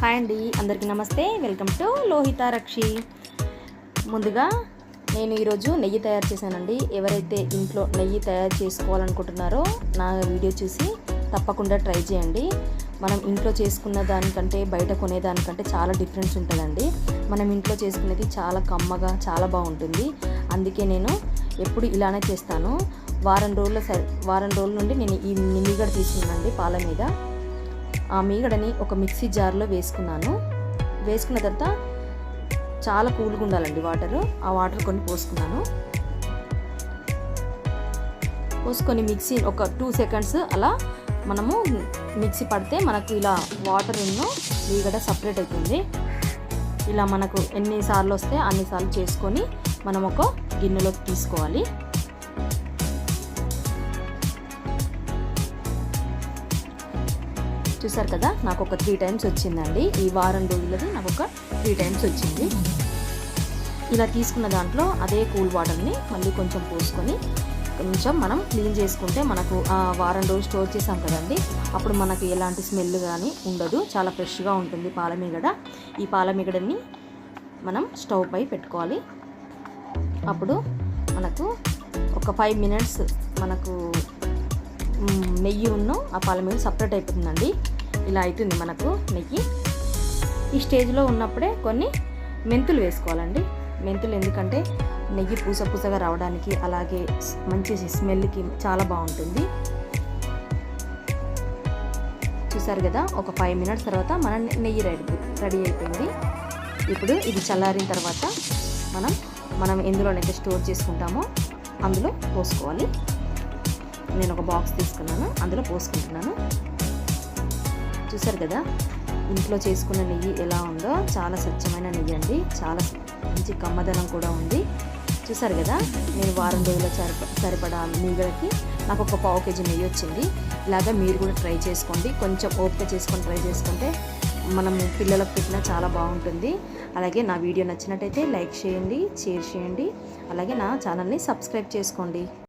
Hi అండి అందరికీ నమస్తే. వెల్కమ్ టు లోహిత రక్షి ముందుగా నేను ఈరోజు నెయ్యి తయారు చేశానండి. ఎవరైతే ఇంట్లో నెయ్యి తయారు చేసుకోవాలనుకుంటున్నారో నా వీడియో చూసి తప్పకుండా ట్రై చేయండి. మనం ఇంట్లో చేసుకున్న దానికంటే బయట కొనేదానికంటే చాలా డిఫరెన్స్ ఉంటుందండి. మనం ఇంట్లో చేసుకునేది చాలా కమ్మగా చాలా బాగుంటుంది. అందుకే నేను ఎప్పుడు ఇలానే చేస్తాను. వారం రోజుల సరే వారం రోజుల నుండి నేను ఈ మీగడ తీసుకున్నానండి పాల మీద. ఆ మీగడని ఒక మిక్సీ జార్లో వేసుకున్నాను. వేసుకున్న తర్వాత చాలా కూల్గా ఉండాలండి వాటర్. ఆ వాటర్ కొన్ని పోసుకున్నాను. పోసుకొని మిక్సీ ఒక టూ సెకండ్స్ అలా మనము మిక్సీ పడితే మనకు ఇలా వాటర్ ఎన్నో మీగడ సపరేట్ అవుతుంది ఇలా మనకు ఎన్నిసార్లు వస్తే అన్నిసార్లు చేసుకొని మనం ఒక గిన్నెలోకి తీసుకోవాలి. చూసారు కదా నాకు ఒక త్రీ టైమ్స్ వచ్చిందండి. ఈ వారం రోజులది నాకు ఒక త్రీ టైమ్స్ వచ్చింది. ఇలా తీసుకున్న దాంట్లో అదే కూల్ వాటర్ని మళ్ళీ కొంచెం పోసుకొని కొంచెం మనం క్లీన్ చేసుకుంటే మనకు ఆ వారం రోజు స్టోర్ చేసాం కదండి అప్పుడు మనకు ఎలాంటి స్మెల్ కానీ ఉండదు. చాలా ఫ్రెష్గా ఉంటుంది పాలమిగడ. ఈ పాలమిగడని మనం స్టవ్ పై పెట్టుకోవాలి. అప్పుడు మనకు ఒక ఫైవ్ మినిట్స్ మనకు నెయ్యి ఉన్న ఆ పాలమీగడ సపరేట్ అయిపోతుందండి. ఇలా అవుతుంది మనకు నెయ్యి. ఈ స్టేజ్లో ఉన్నప్పుడే కొన్ని మెంతులు వేసుకోవాలండి. మెంతులు ఎందుకంటే నెయ్యి పూస పూసగా రావడానికి అలాగే మంచి స్మెల్కి చాలా బాగుంటుంది. చూసారు కదా ఒక ఫైవ్ మినిట్స్ తర్వాత మన నెయ్యి రెడీ రెడీ అయిపోయింది. ఇప్పుడు ఇది చల్లారిన తర్వాత మనం మనం ఎందులోనైతే స్టోర్ చేసుకుంటామో అందులో పోసుకోవాలి. నేను ఒక బాక్స్ తీసుకున్నాను అందులో పోసుకుంటున్నాను. చూసారు కదా? ఇంట్లో చేసుకున్న నెయ్యి ఎలా ఉందో చాలా స్వచ్ఛమైన నెయ్యి అండి. చాలా మంచి కమ్మదనం కూడా ఉంది. చూసారు కదా? నేను వారం రోజుల సరిప సరిపడా మీగడకి నాకు ఒక పావు కేజీ నెయ్యి వచ్చింది. ఇలాగా మీరు కూడా ట్రై చేసుకోండి. కొంచెం ఓపిక చేసుకొని ట్రై చేసుకుంటే మనం పిల్లలకు పెట్టినా చాలా బాగుంటుంది. అలాగే నా వీడియో నచ్చినట్టయితే లైక్ చేయండి షేర్ చేయండి. అలాగే నా ఛానల్ని సబ్స్క్రైబ్ చేసుకోండి.